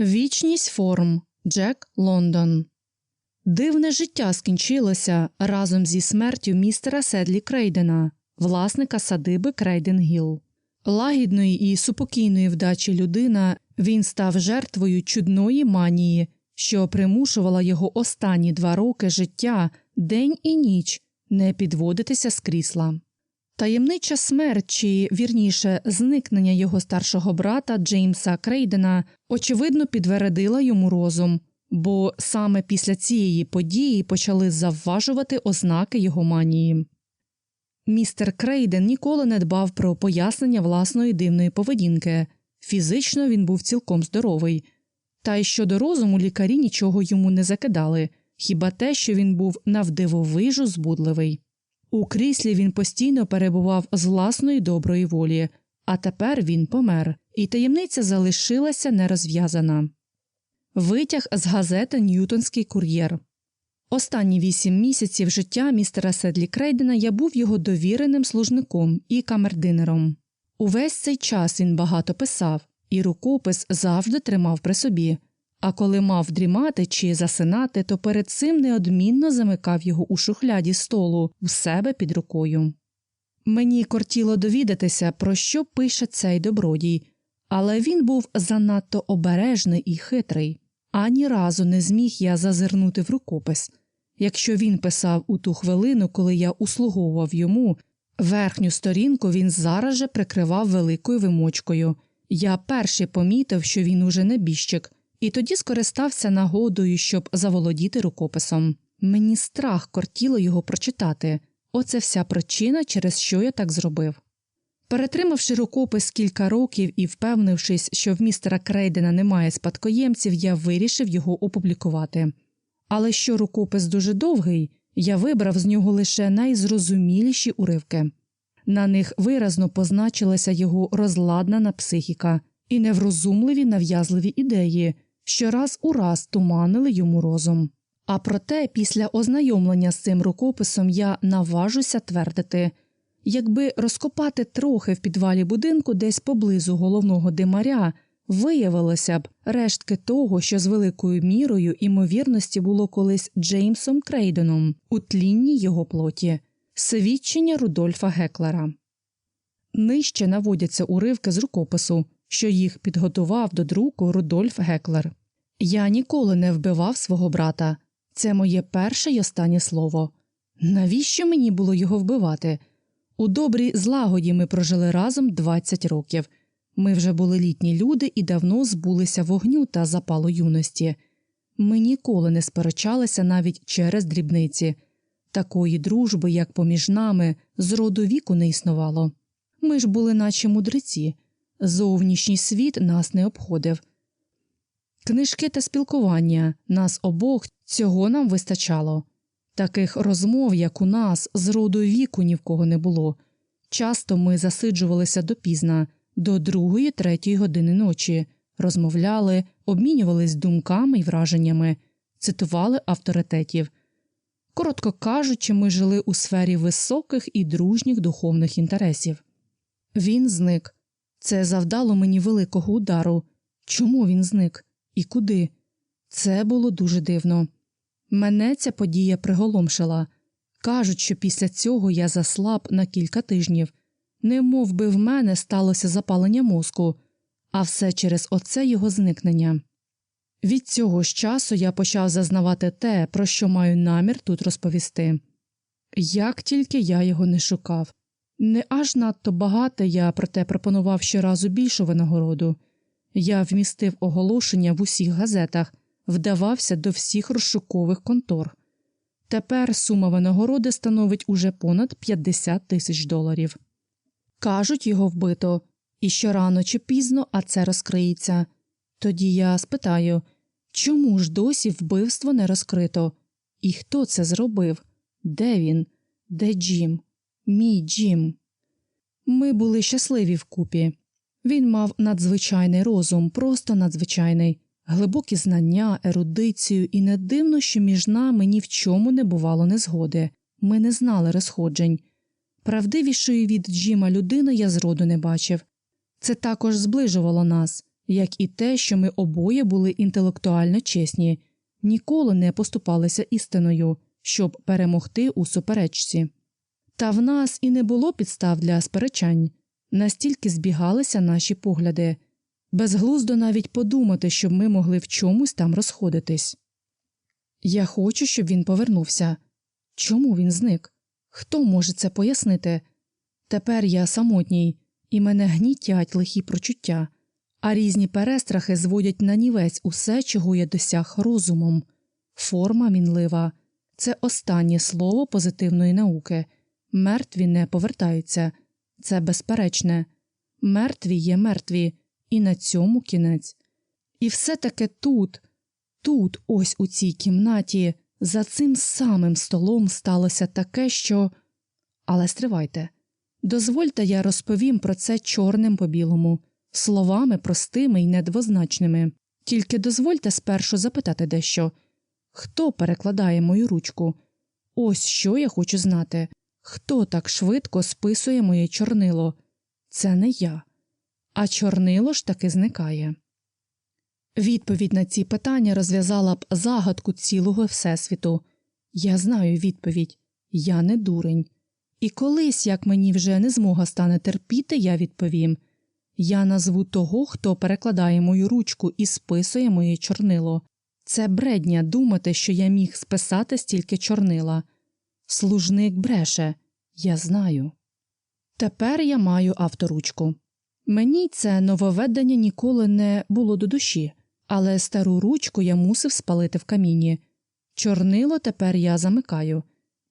Вічність форм Джек Лондон. Дивне життя скінчилося разом зі смертю містера Седлі Крейдена, власника садиби Крейден Гіл. Лагідної і супокійної вдачі людина він став жертвою чудної манії, що примушувала його останні два роки життя день і ніч не підводитися з крісла. Таємнича смерть, чи вірніше зникнення його старшого брата Джеймса Крейдена, очевидно, підтвердила йому розум, бо саме після цієї події почали завважувати ознаки його манії. Містер Крейден ніколи не дбав про пояснення власної дивної поведінки. Фізично він був цілком здоровий, та й щодо розуму лікарі нічого йому не закидали, хіба те, що він був навдивовижу збудливий. У кріслі він постійно перебував з власної доброї волі, а тепер він помер, і таємниця залишилася нерозв'язана. Витяг з газети Ньютонський кур'єр. Останні вісім місяців життя містера Седлі Крейдена я був його довіреним служником і камердинером. Увесь цей час він багато писав, і рукопис завжди тримав при собі, а коли мав дрімати чи засинати, то перед цим неодмінно замикав його у шухляді столу у себе під рукою. Мені кортіло довідатися, про що пише цей добродій, але він був занадто обережний і хитрий. Ані разу не зміг я зазирнути в рукопис. Якщо він писав у ту хвилину, коли я услуговував йому, верхню сторінку він зараз же прикривав великою вимочкою. Я перший помітив, що він уже небіжчик, і тоді скористався нагодою, щоб заволодіти рукописом. Мені страх кортіло його прочитати оце вся причина, через що я так зробив. Перетримавши рукопис кілька років і впевнившись, що в містера Крейдена немає спадкоємців, я вирішив його опублікувати. Але що рукопис дуже довгий, я вибрав з нього лише найзрозуміліші уривки. На них виразно позначилася його розладнана психіка і неврозумливі нав'язливі ідеї, що раз у раз туманили йому розум. А проте, після ознайомлення з цим рукописом я наважуся твердити якби розкопати трохи в підвалі будинку десь поблизу головного димаря, виявилося б рештки того, що з великою мірою імовірності було колись Джеймсом Крейденом у тлінні його плоті, свідчення Рудольфа Геклера. Нижче наводяться уривки з рукопису, що їх підготував до друку Рудольф Геклер. Я ніколи не вбивав свого брата. Це моє перше й останнє слово. Навіщо мені було його вбивати? У добрій злагоді ми прожили разом 20 років. Ми вже були літні люди і давно збулися вогню та запалу юності. Ми ніколи не сперечалися навіть через дрібниці. Такої дружби, як поміж нами, з роду віку не існувало. Ми ж були, наче мудреці, зовнішній світ нас не обходив. Книжки та спілкування нас обох цього нам вистачало. Таких розмов, як у нас, з роду віку ні в кого не було. Часто ми засиджувалися допізна, до другої, третьої години ночі, розмовляли, обмінювались думками і враженнями, цитували авторитетів. Коротко кажучи, ми жили у сфері високих і дружніх духовних інтересів. Він зник. Це завдало мені великого удару. Чому він зник і куди? Це було дуже дивно. Мене ця подія приголомшила. Кажуть, що після цього я заслаб на кілька тижнів, не мов би в мене сталося запалення мозку, а все через оце його зникнення. Від цього ж часу я почав зазнавати те, про що маю намір тут розповісти. Як тільки я його не шукав, не аж надто багато я проте пропонував щоразу більшу винагороду. Я вмістив оголошення в усіх газетах, вдавався до всіх розшукових контор. Тепер сума винагороди становить уже понад 50 тисяч доларів. Кажуть, його вбито, і що рано чи пізно, а це розкриється. Тоді я спитаю чому ж досі вбивство не розкрито? І хто це зробив? Де він? Де Джим? Мій Джим. Ми були щасливі вкупі. Він мав надзвичайний розум, просто надзвичайний, глибокі знання, ерудицію, і не дивно, що між нами ні в чому не бувало незгоди. Ми не знали розходжень. Правдивішої від Джима людини я зроду не бачив. Це також зближувало нас, як і те, що ми обоє були інтелектуально чесні, ніколи не поступалися істиною, щоб перемогти у суперечці. Та в нас і не було підстав для сперечань, настільки збігалися наші погляди, безглуздо навіть подумати, щоб ми могли в чомусь там розходитись. Я хочу, щоб він повернувся. Чому він зник? Хто може це пояснити? Тепер я самотній, і мене гнітять лихі прочуття, а різні перестрахи зводять на нівець усе, чого я досяг розумом. Форма мінлива це останнє слово позитивної науки. Мертві не повертаються, це безперечне. Мертві є мертві, і на цьому кінець. І все таки тут, тут, ось у цій кімнаті, за цим самим столом сталося таке, що. Але стривайте. Дозвольте, я розповім про це чорним по білому, словами простими й недвозначними. Тільки дозвольте спершу запитати дещо хто перекладає мою ручку? Ось що я хочу знати. Хто так швидко списує моє чорнило? Це не я. А чорнило ж таки зникає. Відповідь на ці питання розв'язала б загадку цілого Всесвіту. Я знаю відповідь я не дурень. І колись, як мені вже не змога стане терпіти, я відповім я назву того, хто перекладає мою ручку і списує моє чорнило. Це бредня думати, що я міг списати стільки чорнила. Служник бреше, я знаю. Тепер я маю авторучку. Мені це нововведення ніколи не було до душі, але стару ручку я мусив спалити в каміні. Чорнило тепер я замикаю.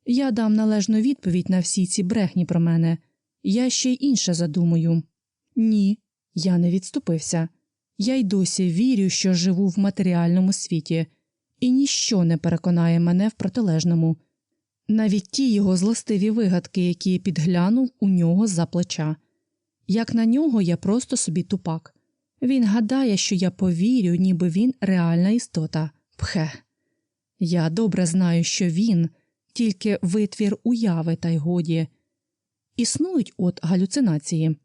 Я дам належну відповідь на всі ці брехні про мене. Я ще й інше задумаю. Ні, я не відступився. Я й досі вірю, що живу в матеріальному світі, і ніщо не переконає мене в протилежному, навіть ті його злостиві вигадки, які підглянув у нього за плеча. Як на нього, я просто собі тупак. Він гадає, що я повірю, ніби він реальна істота. Пхе. Я добре знаю, що він тільки витвір уяви та й годі. Існують от галюцинації.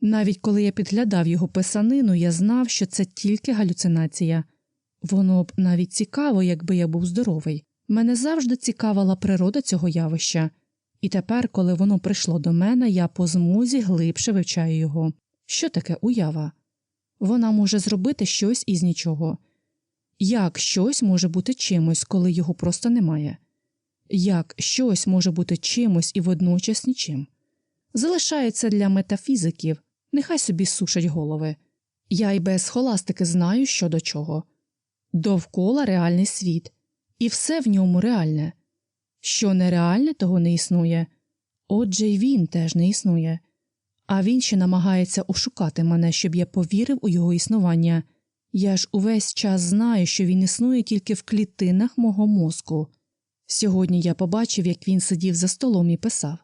Навіть коли я підглядав його писанину, я знав, що це тільки галюцинація. Воно б навіть цікаво, якби я був здоровий. Мене завжди цікавила природа цього явища, і тепер, коли воно прийшло до мене, я по змозі глибше вивчаю його. Що таке уява? Вона може зробити щось із нічого. Як щось може бути чимось, коли його просто немає? Як щось може бути чимось і водночас нічим? Залишається для метафізиків, нехай собі сушать голови. Я й без схоластики знаю, що до чого. Довкола реальний світ, і все в ньому реальне. Що нереальне, того не існує. Отже й він теж не існує. А він ще намагається ошукати мене, щоб я повірив у його існування. Я ж увесь час знаю, що він існує тільки в клітинах мого мозку. Сьогодні я побачив, як він сидів за столом і писав.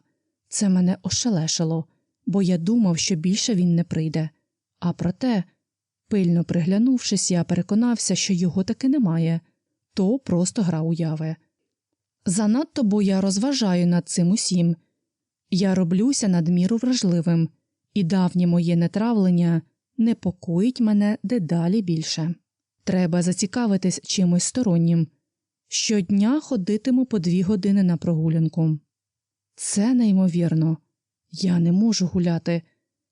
Це мене ошелешило, бо я думав, що більше він не прийде. А проте, пильно приглянувшись, я переконався, що його таки немає то просто гра уяви. Занадто бо я розважаю над цим усім. Я роблюся надміру вражливим, і давнє моє нетравлення непокоїть мене дедалі більше. Треба зацікавитись чимось стороннім. Щодня ходитиму по дві години на прогулянку. Це неймовірно, я не можу гуляти.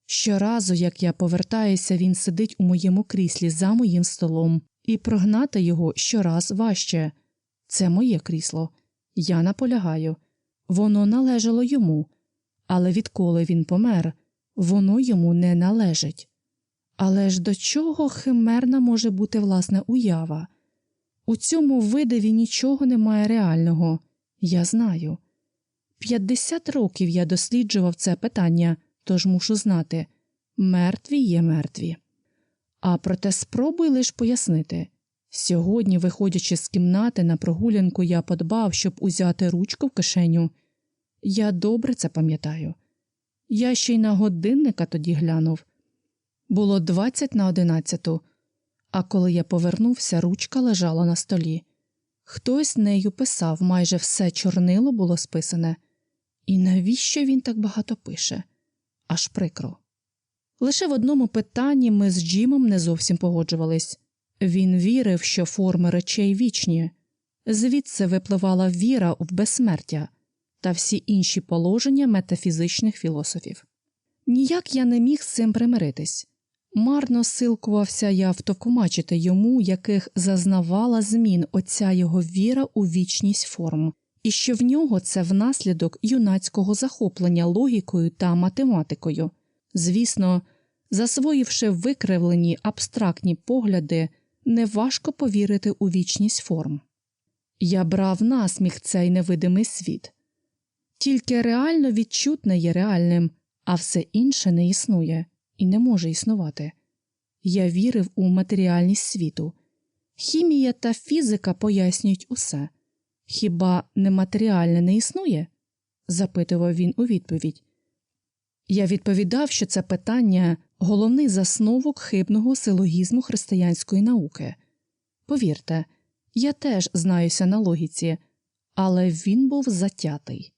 Щоразу, як я повертаюся, він сидить у моєму кріслі за моїм столом, і прогнати його щораз важче. Це моє крісло. Я наполягаю. Воно належало йому, але відколи він помер, воно йому не належить. Але ж до чого химерна може бути власне уява? У цьому видиві нічого немає реального, я знаю. П'ятдесят років я досліджував це питання, тож мушу знати мертві є мертві. А проте спробуй лиш пояснити сьогодні, виходячи з кімнати на прогулянку, я подбав, щоб узяти ручку в кишеню. Я добре це пам'ятаю. Я ще й на годинника тоді глянув було двадцять на одинадцяту, а коли я повернувся, ручка лежала на столі. Хтось нею писав, майже все чорнило було списане. І навіщо він так багато пише? Аж прикро. Лише в одному питанні ми з Джимом не зовсім погоджувались він вірив, що форми речей вічні, звідси випливала віра в безсмертя та всі інші положення метафізичних філософів. Ніяк я не міг з цим примиритись. Марно силкувався я втовкумачити йому, яких зазнавала змін оця його віра у вічність форм, і що в нього це внаслідок юнацького захоплення логікою та математикою. Звісно, засвоївши викривлені абстрактні погляди, неважко повірити у вічність форм. Я брав насміх цей невидимий світ. Тільки реально відчутне є реальним, а все інше не існує і не може існувати. Я вірив у матеріальність світу. Хімія та фізика пояснюють усе. Хіба нематеріальне не існує? запитував він у відповідь. Я відповідав, що це питання головний засновок хибного силогізму християнської науки. Повірте, я теж знаюся на логіці, але він був затятий,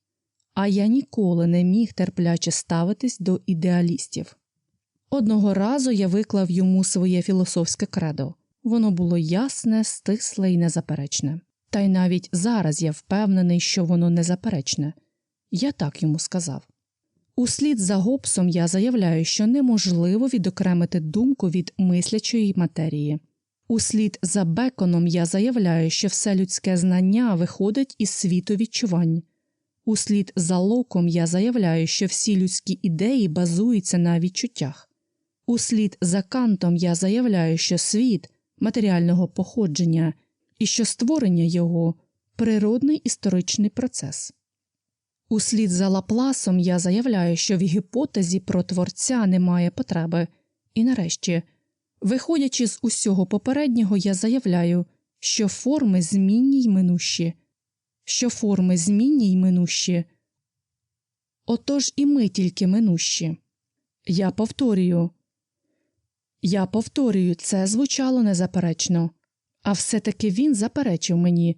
а я ніколи не міг терпляче ставитись до ідеалістів. Одного разу я виклав йому своє філософське кредо воно було ясне, стисле і незаперечне. Та й навіть зараз я впевнений, що воно незаперечне. Я так йому сказав. Услід за Гобсом я заявляю, що неможливо відокремити думку від мислячої матерії. Услід за Беконом я заявляю, що все людське знання виходить із світу відчувань. Услід за Локом я заявляю, що всі людські ідеї базуються на відчуттях. Услід за Кантом я заявляю, що світ матеріального походження і що створення його природний історичний процес. Услід за Лапласом я заявляю, що в гіпотезі про творця немає потреби, і нарешті, виходячи з усього попереднього, я заявляю, що форми змінні й минущі, що форми змінні й минущі. Отож і ми тільки минущі. Я повторюю, я повторюю, це звучало незаперечно, а все таки він заперечив мені,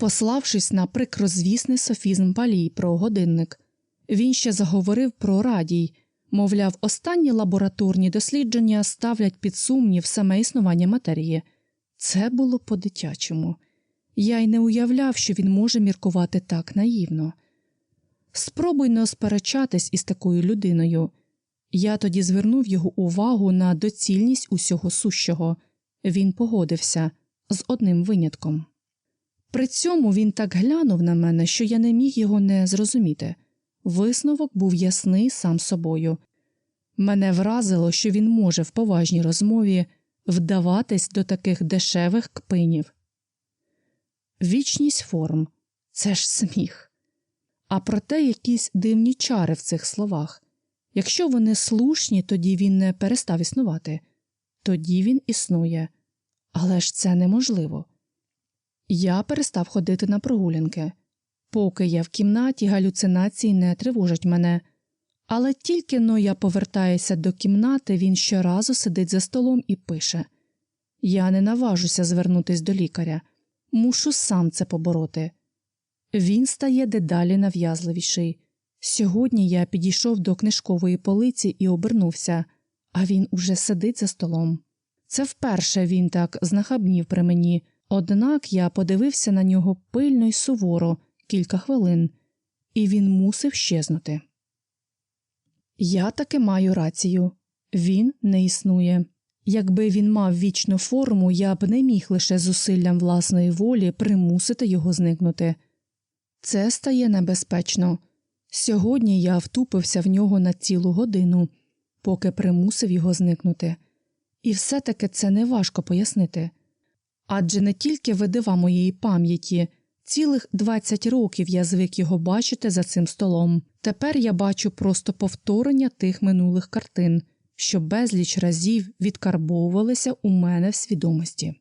пославшись на прикрозвісний софізм палій про годинник. Він ще заговорив про радій, мовляв, останні лабораторні дослідження ставлять під сумнів саме існування матерії. Це було по дитячому. Я й не уявляв, що він може міркувати так наївно. Спробуй не сперечатись із такою людиною. Я тоді звернув його увагу на доцільність усього сущого. Він погодився з одним винятком. При цьому він так глянув на мене, що я не міг його не зрозуміти. Висновок був ясний сам собою. Мене вразило, що він може в поважній розмові вдаватись до таких дешевих кпинів. Вічність форм це ж сміх. А проте якісь дивні чари в цих словах. Якщо вони слушні, тоді він не перестав існувати, тоді він існує, але ж це неможливо. Я перестав ходити на прогулянки. Поки я в кімнаті, галюцинації не тривожать мене, але тільки но я повертаюся до кімнати, він щоразу сидить за столом і пише Я не наважуся звернутись до лікаря, мушу сам це побороти. Він стає дедалі нав'язливіший. Сьогодні я підійшов до книжкової полиці і обернувся, а він уже сидить за столом. Це вперше він так знахабнів при мені, однак я подивився на нього пильно й суворо кілька хвилин, і він мусив щезнути. Я таки маю рацію він не існує. Якби він мав вічну форму, я б не міг лише зусиллям власної волі примусити його зникнути. Це стає небезпечно. Сьогодні я втупився в нього на цілу годину, поки примусив його зникнути, і все таки це неважко пояснити. Адже не тільки видива моєї пам'яті, цілих 20 років я звик його бачити за цим столом. Тепер я бачу просто повторення тих минулих картин, що безліч разів відкарбовувалися у мене в свідомості.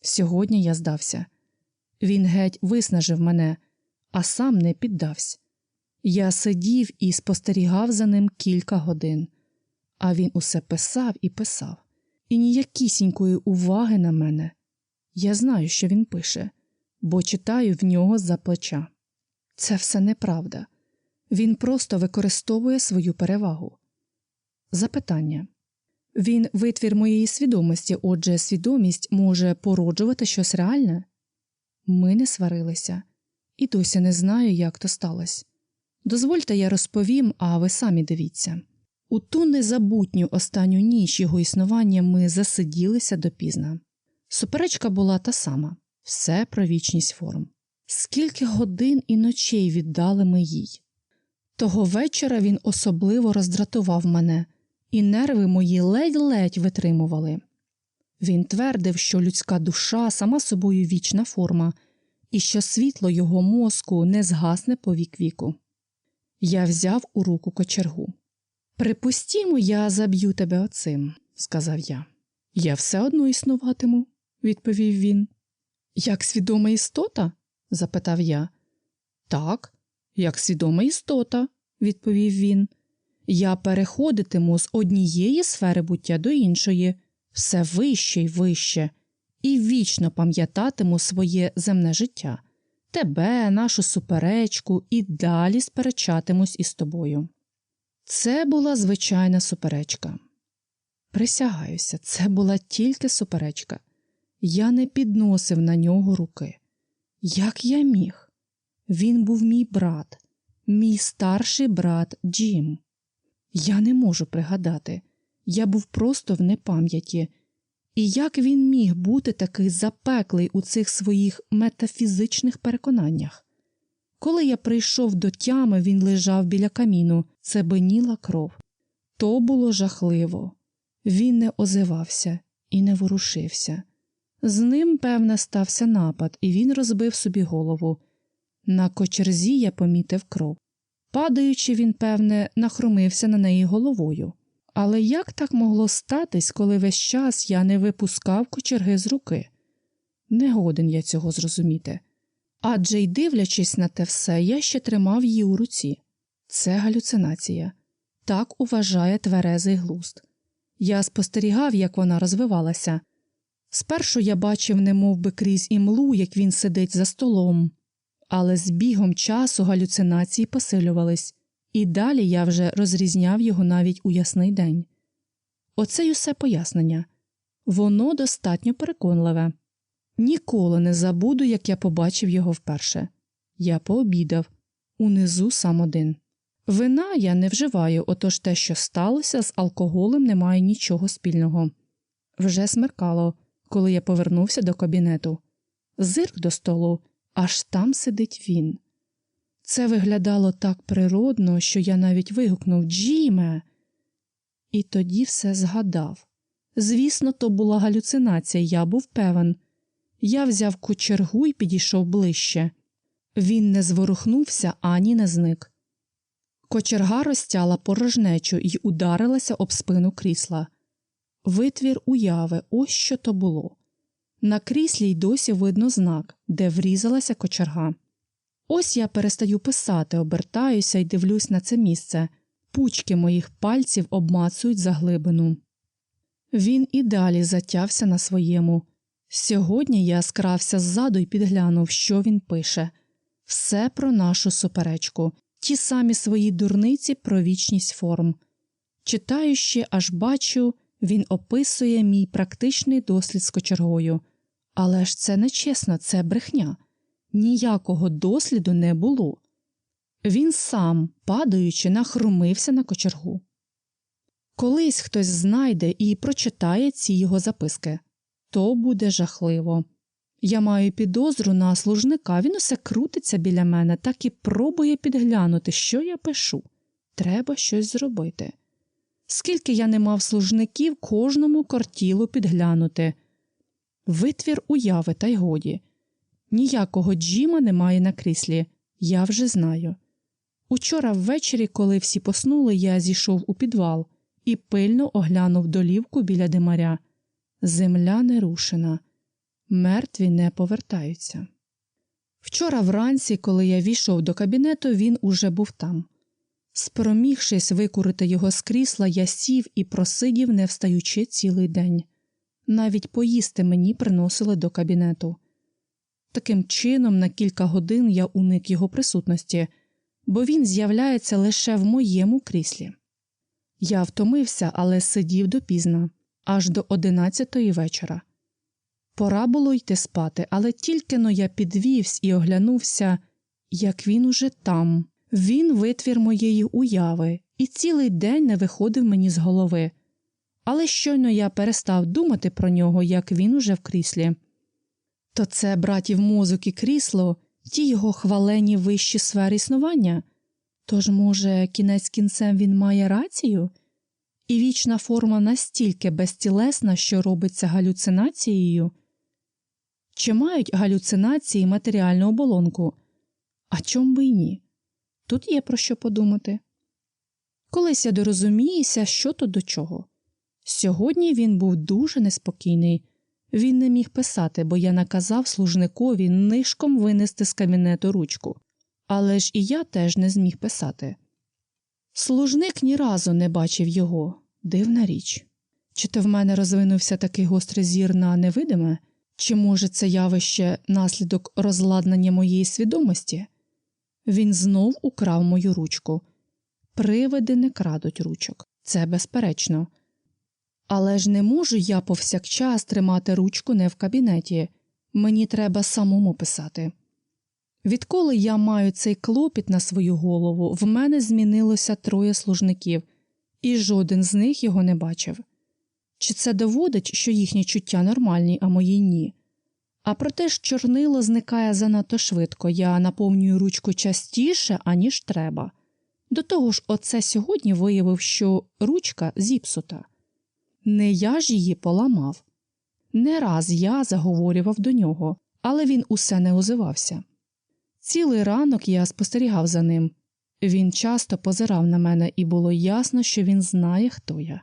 Сьогодні я здався. Він геть виснажив мене, а сам не піддався. Я сидів і спостерігав за ним кілька годин, а він усе писав і писав, і ніякісінької уваги на мене. Я знаю, що він пише, бо читаю в нього за плеча. Це все неправда. Він просто використовує свою перевагу. Запитання. Він витвір моєї свідомості, отже, свідомість може породжувати щось реальне? Ми не сварилися, і досі не знаю, як то сталося. Дозвольте, я розповім, а ви самі дивіться. У ту незабутню останню ніч його існування ми засиділися допізна. Суперечка була та сама все про вічність форм. Скільки годин і ночей віддали ми їй. Того вечора він особливо роздратував мене, і нерви мої ледь-ледь витримували. Він твердив, що людська душа сама собою вічна форма, і що світло його мозку не згасне по вік віку. Я взяв у руку кочергу. Припустімо, я заб'ю тебе оцим, сказав я. Я все одно існуватиму, відповів він. Як свідома істота? запитав я. Так, як свідома істота, відповів він. Я переходитиму з однієї сфери буття до іншої, все вище й вище, і вічно пам'ятатиму своє земне життя, тебе, нашу суперечку, і далі сперечатимусь із тобою. Це була звичайна суперечка. Присягаюся, це була тільки суперечка. Я не підносив на нього руки. Як я міг? Він був мій брат, мій старший брат Джим. Я не можу пригадати, я був просто в непам'яті, і як він міг бути такий запеклий у цих своїх метафізичних переконаннях? Коли я прийшов до тями, він лежав біля каміну, це беніла кров. То було жахливо. Він не озивався і не ворушився. З ним, певне, стався напад, і він розбив собі голову. На кочерзі я помітив кров. Падаючи, він, певне, нахромився на неї головою. Але як так могло статись, коли весь час я не випускав кочерги з руки? Не годен я цього зрозуміти. Адже й дивлячись на те все, я ще тримав її у руці. Це галюцинація. Так уважає тверезий глуст. Я спостерігав, як вона розвивалася. Спершу я бачив, немов би крізь імлу, як він сидить за столом, але з бігом часу галюцинації посилювались, і далі я вже розрізняв його навіть у ясний день. Оце й усе пояснення воно достатньо переконливе. Ніколи не забуду, як я побачив його вперше. Я пообідав унизу сам один. Вина я не вживаю, отож те, що сталося, з алкоголем не має нічого спільного. Вже смеркало, коли я повернувся до кабінету. Зирк до столу, аж там сидить він. Це виглядало так природно, що я навіть вигукнув Джіме. І тоді все згадав. Звісно, то була галюцинація, я був певен. Я взяв кучергу і підійшов ближче. Він не зворухнувся ані не зник. Кочерга розтяла порожнечу і ударилася об спину крісла. Витвір уяви, ось що то було. На кріслі й досі видно знак, де врізалася кочерга. Ось я перестаю писати, обертаюся і дивлюсь на це місце. Пучки моїх пальців обмацують заглибину. Він і далі затявся на своєму. Сьогодні я скрався ззаду і підглянув, що він пише все про нашу суперечку, ті самі свої дурниці про вічність форм. Читаю ще, аж бачу, він описує мій практичний дослід з кочергою. Але ж це не чесно, це брехня. Ніякого досліду не було. Він сам, падаючи, нахрумився на кочергу. Колись хтось знайде і прочитає ці його записки то буде жахливо. Я маю підозру на служника, він усе крутиться біля мене, так і пробує підглянути, що я пишу. Треба щось зробити. Скільки я не мав служників, кожному кортілу підглянути. Витвір уяви, та й годі. Ніякого Джима немає на кріслі, я вже знаю. Учора ввечері, коли всі поснули, я зійшов у підвал і пильно оглянув долівку біля димаря. Земля не рушена, мертві не повертаються. Вчора вранці, коли я війшов до кабінету, він уже був там. Спромігшись викурити його з крісла, я сів і просидів, не встаючи цілий день. Навіть поїсти мені приносили до кабінету. Таким чином, на кілька годин я уник його присутності, бо він з'являється лише в моєму кріслі. Я втомився, але сидів допізна, аж до одинадцятої вечора. Пора було йти спати, але тільки но я підвівся і оглянувся, як він уже там. Він витвір моєї уяви і цілий день не виходив мені з голови. Але щойно я перестав думати про нього, як він уже в кріслі. То це братів мозок і крісло, ті його хвалені вищі сфери існування. Тож, може, кінець кінцем він має рацію? І вічна форма настільки безтілесна, що робиться галюцинацією? Чи мають галюцинації матеріальну оболонку? А чом би й ні? Тут є про що подумати. Колись я дорозуміюся, що то до чого. Сьогодні він був дуже неспокійний. Він не міг писати, бо я наказав служникові нишком винести з кабінету ручку, але ж і я теж не зміг писати. Служник ні разу не бачив його дивна річ. Чи то в мене розвинувся такий гострий зір на невидиме, чи, може, це явище наслідок розладнання моєї свідомості? Він знов украв мою ручку. Привиди не крадуть ручок, це безперечно. Але ж не можу я повсякчас тримати ручку не в кабінеті, мені треба самому писати. Відколи я маю цей клопіт на свою голову, в мене змінилося троє служників, і жоден з них його не бачив. Чи це доводить, що їхні чуття нормальні, а мої ні? А проте ж чорнило зникає занадто швидко, я наповнюю ручку частіше, аніж треба. До того ж, оце сьогодні виявив, що ручка зіпсута. Не я ж її поламав. Не раз я заговорював до нього, але він усе не озивався. Цілий ранок я спостерігав за ним. Він часто позирав на мене, і було ясно, що він знає, хто я.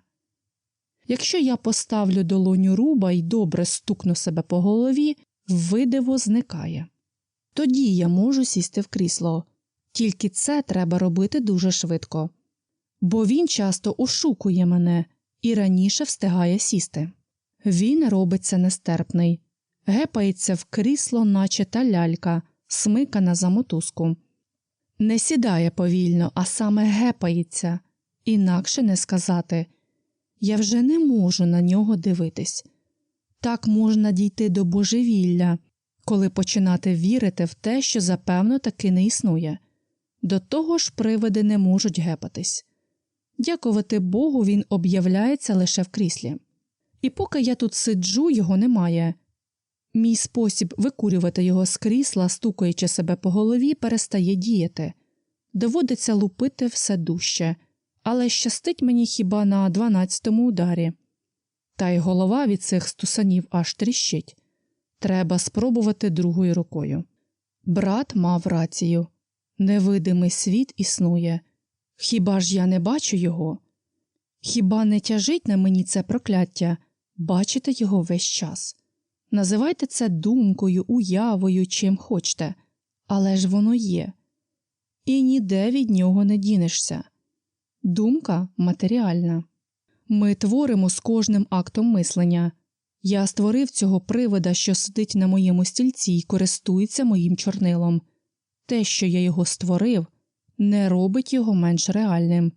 Якщо я поставлю долоню руба і добре стукну себе по голові, видиво зникає. Тоді я можу сісти в крісло, тільки це треба робити дуже швидко, бо він часто ошукує мене і раніше встигає сісти. Він робиться нестерпний, гепається в крісло, наче та лялька, смикана за мотузку. Не сідає повільно, а саме гепається, інакше не сказати я вже не можу на нього дивитись. Так можна дійти до божевілля, коли починати вірити в те, що запевно таки не існує. До того ж, привиди не можуть гепатись. Дякувати Богу, він об'являється лише в кріслі. І поки я тут сиджу, його немає. Мій спосіб викурювати його з крісла, стукаючи себе по голові, перестає діяти. Доводиться лупити все дужче, але щастить мені хіба на дванадцятому ударі. Та й голова від цих стусанів аж тріщить. Треба спробувати другою рукою. Брат мав рацію невидимий світ існує. Хіба ж я не бачу його? Хіба не тяжить на мені це прокляття бачити його весь час? Називайте це думкою, уявою, чим хочете, але ж воно є, і ніде від нього не дінешся. Думка матеріальна. Ми творимо з кожним актом мислення. Я створив цього привида, що сидить на моєму стільці і користується моїм чорнилом. Те, що я його створив, не робить його менш реальним.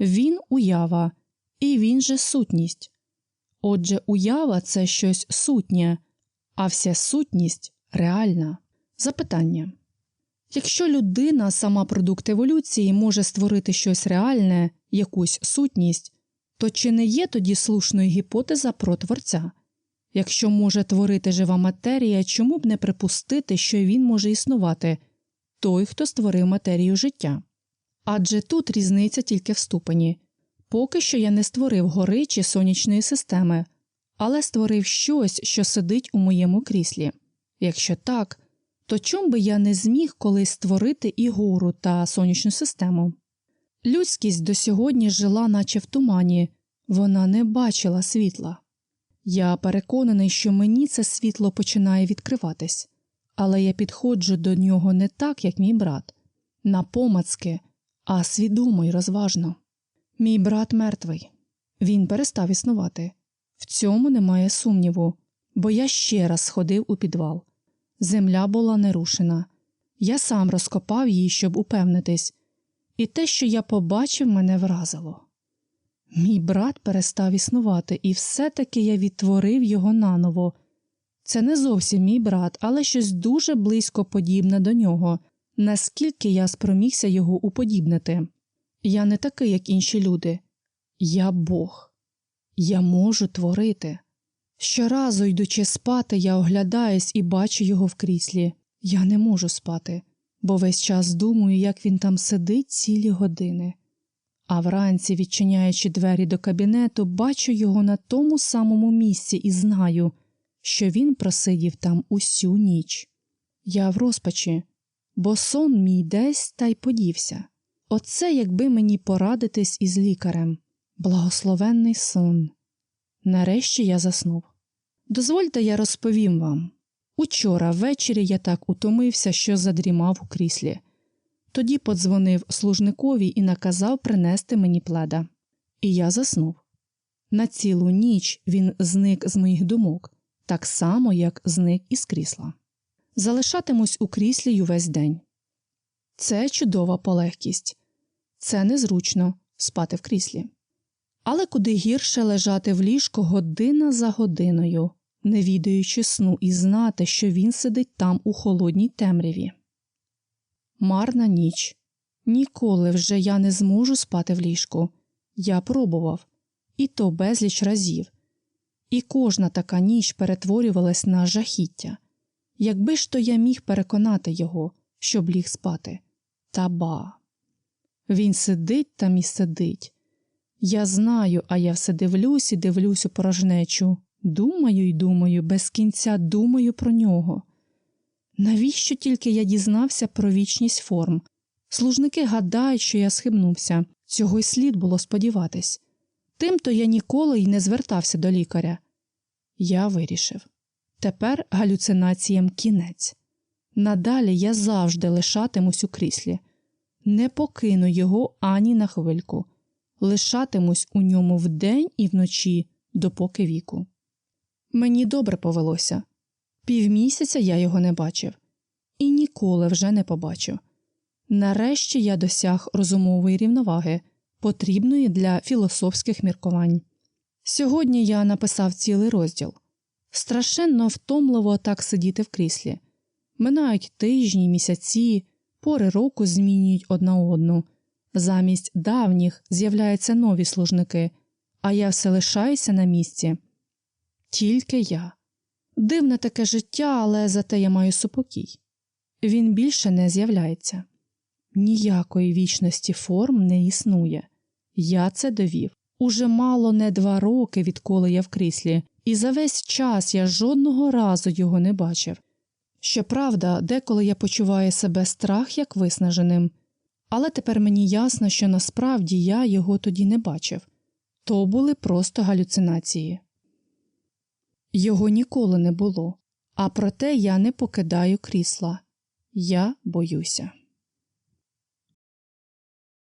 Він уява, і він же сутність. Отже, уява це щось сутнє, а вся сутність реальна. Запитання Якщо людина, сама продукт еволюції, може створити щось реальне, якусь сутність, то чи не є тоді слушною гіпотеза про творця? Якщо може творити жива матерія, чому б не припустити, що він може існувати той, хто створив матерію життя? Адже тут різниця тільки в ступені. Поки що я не створив гори чи сонячної системи, але створив щось, що сидить у моєму кріслі. Якщо так, то чом би я не зміг колись створити і гору та сонячну систему? Людськість до сьогодні жила, наче в тумані, вона не бачила світла. Я переконаний, що мені це світло починає відкриватись, але я підходжу до нього не так, як мій брат, напомацки, а свідомо й розважно. Мій брат мертвий, він перестав існувати. В цьому немає сумніву, бо я ще раз сходив у підвал. Земля була нерушена. Я сам розкопав її, щоб упевнитись, і те, що я побачив, мене вразило. Мій брат перестав існувати, і все-таки я відтворив його наново. Це не зовсім мій брат, але щось дуже близько подібне до нього, наскільки я спромігся його уподібнити. Я не такий, як інші люди. Я Бог. Я можу творити. Щоразу, йдучи спати, я оглядаюсь і бачу його в кріслі. Я не можу спати, бо весь час думаю, як він там сидить цілі години. А вранці, відчиняючи двері до кабінету, бачу його на тому самому місці і знаю, що він просидів там усю ніч. Я в розпачі, бо сон мій десь та й подівся. Оце якби мені порадитись із лікарем. Благословенний сон. Нарешті я заснув. Дозвольте, я розповім вам. Учора ввечері я так утомився, що задрімав у кріслі. Тоді подзвонив служникові і наказав принести мені пледа. І я заснув. На цілу ніч він зник з моїх думок, так само, як зник із крісла. Залишатимусь у кріслі й увесь день. Це чудова полегкість. Це незручно спати в кріслі. Але куди гірше лежати в ліжку година за годиною, не відаючи сну і знати, що він сидить там у холодній темряві. Марна ніч. Ніколи вже я не зможу спати в ліжку. Я пробував, і то безліч разів. І кожна така ніч перетворювалась на жахіття. Якби ж то я міг переконати його, щоб ліг спати. Та ба. Він сидить там і сидить. Я знаю, а я все дивлюсь і дивлюсь у порожнечу. Думаю й думаю, без кінця думаю про нього. Навіщо тільки я дізнався про вічність форм? Служники гадають, що я схибнувся, цього й слід було сподіватись. Тимто я ніколи й не звертався до лікаря. Я вирішив тепер галюцинаціям кінець. Надалі я завжди лишатимусь у кріслі, не покину його ані на хвильку, лишатимусь у ньому вдень і вночі, допоки віку. Мені добре повелося. Півмісяця я його не бачив і ніколи вже не побачу. Нарешті я досяг розумової рівноваги, потрібної для філософських міркувань. Сьогодні я написав цілий розділ страшенно втомливо так сидіти в кріслі. Минають тижні, місяці, пори року змінюють одна одну. Замість давніх з'являються нові служники, а я все лишаюся на місці. Тільки я. Дивне таке життя, але зате я маю супокій. Він більше не з'являється. Ніякої вічності форм не існує. Я це довів. Уже мало не два роки, відколи я в кріслі, і за весь час я жодного разу його не бачив. Щоправда, деколи я почуваю себе страх як виснаженим, але тепер мені ясно, що насправді я його тоді не бачив то були просто галюцинації. Його ніколи не було, а проте я не покидаю крісла. Я боюся.